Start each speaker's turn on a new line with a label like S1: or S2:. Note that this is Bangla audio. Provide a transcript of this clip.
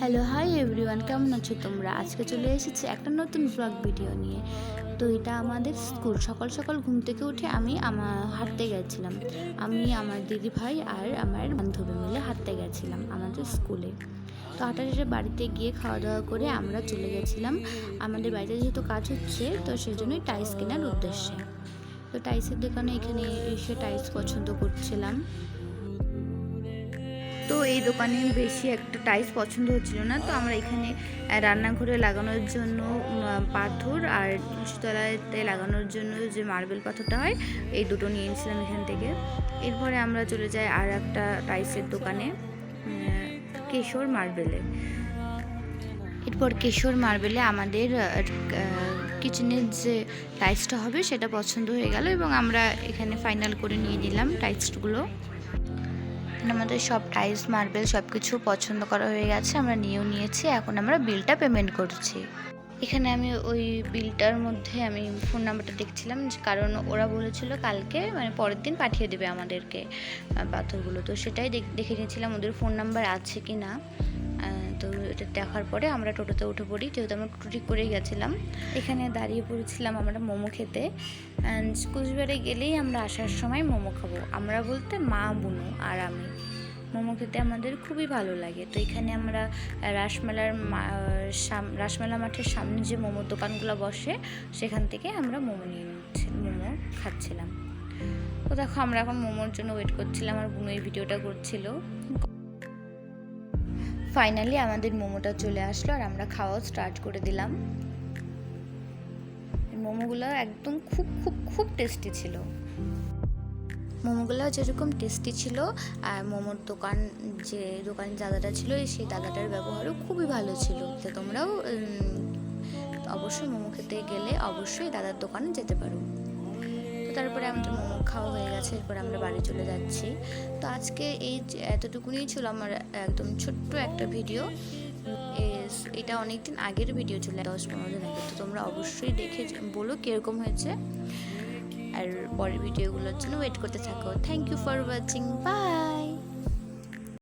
S1: হ্যালো, হাই এভরিওয়ান, কেমন আছো তোমরা? আজকে চলে এসেছি একটা নতুন ব্লগ ভিডিও নিয়ে। তো এটা আমাদের স্কুল। সকাল সকাল ঘুম থেকে উঠে আমি আমার হাঁটতে গেছিলাম। আমি, আমার দিদি ভাই আর আমার বান্ধবী মিলে হাঁটতে গেছিলাম আমাদের স্কুলে তো হাঁটা শেষে বাড়িতে গিয়ে খাওয়া দাওয়া করে আমরা চলে গেছিলাম। আমাদের বাড়িতে যেহেতু কাজ হচ্ছে, তো সেই জন্যই টাইলস কেনার উদ্দেশ্যে। তো টাইলসের দোকানে এখানে এসে টাইলস পছন্দ করছিলাম। তো এই দোকানে বেশি একটা টাইলস পছন্দ হচ্ছিল না, তো আমরা এখানে রান্নাঘরে লাগানোর জন্য পাথর আর তলাতে লাগানোর জন্য যে মার্বেল পাথরটা হয়, এই দুটো নিয়ে নিয়েছিলাম এখান থেকে। এরপরে আমরা চলে যাই আর একটা টাইসের দোকানে কেশর মার্বেলে। এরপর কেশর মার্বেলে আমাদের কিচেনের যে টাইলসটা হবে সেটা পছন্দ হয়ে গেল এবং আমরা এখানে ফাইনাল করে নিয়ে নিলাম টাইলসগুলো। এখানে আমাদের সব টাইলস, মার্বেল সব কিছু পছন্দ করা হয়ে গেছে, আমরা নিয়েও নিয়েছি, এখন আমরা বিলটা পেমেন্ট করছি। এখানে আমি ওই বিলটার মধ্যে আমি ফোন নাম্বারটা দেখছিলাম কারণ ওরা বলেছিল কালকে মানে পরের দিন পাঠিয়ে দেবে আমাদেরকে পাথরগুলো। তো সেটাই দেখ- নিয়েছিলাম ওদের ফোন নাম্বার আছে কি না তো এটা দেখার পরে আমরা টোটোতে উঠে পড়ি। যেহেতু আমরা টোটো ঠিক করেই গেছিলাম। এখানে দাঁড়িয়ে পড়েছিলাম আমরা মোমো খেতে। অ্যান্ড কুচবিহারে গেলেই আমরা আসার সময় মোমো খাব। আমরা বলতে মা, বুনু আর আমি। মোমো খেতে আমাদের খুবই ভালো লাগে। তো এখানে আমরা রাসমেলার রাসমেলা মাঠের সামনে যে মোমোর দোকানগুলো বসে, সেখান থেকে আমরা মোমো নিয়ে নিচ্ছি, মোমো খাচ্ছিলাম। তো দেখো আমরা এখন মোমোর জন্য ওয়েট করছিলাম আর বুনু এই ভিডিওটা করছিল। ফাইনালি আমাদের মোমোটা চলে আসলো আর আমরা খাওয়াও স্টার্ট করে দিলাম। মোমোগুলো একদম খুব খুব খুব টেস্টি ছিল। মোমোগুলো যেরকম টেস্টি ছিল আর মোমোর দোকান যে দোকানের দাদাটা ছিল, সেই দাদাটার ব্যবহারও খুবই ভালো ছিল। তো তোমরাও অবশ্যই মোমো খেতে গেলে অবশ্যই দাদার দোকানে যেতে পারো। তারপরে আমাদের মোমো খাওয়া হয়ে গেছে, এরপর আমরা বাড়ি চলে যাচ্ছি। তো আজকে এই এতটুকুনি ছিল আমার একদম ছোট্ট একটা ভিডিও। এটা অনেক দিন আগের ভিডিও ছিল, দশ পনেরো দিন আগে। তো তোমরা অবশ্যই দেখে বলো কীরকম হয়েছে। আর পরের ভিডিওগুলোর জন্য ওয়েট করতে থাকো। Thank you for watching bye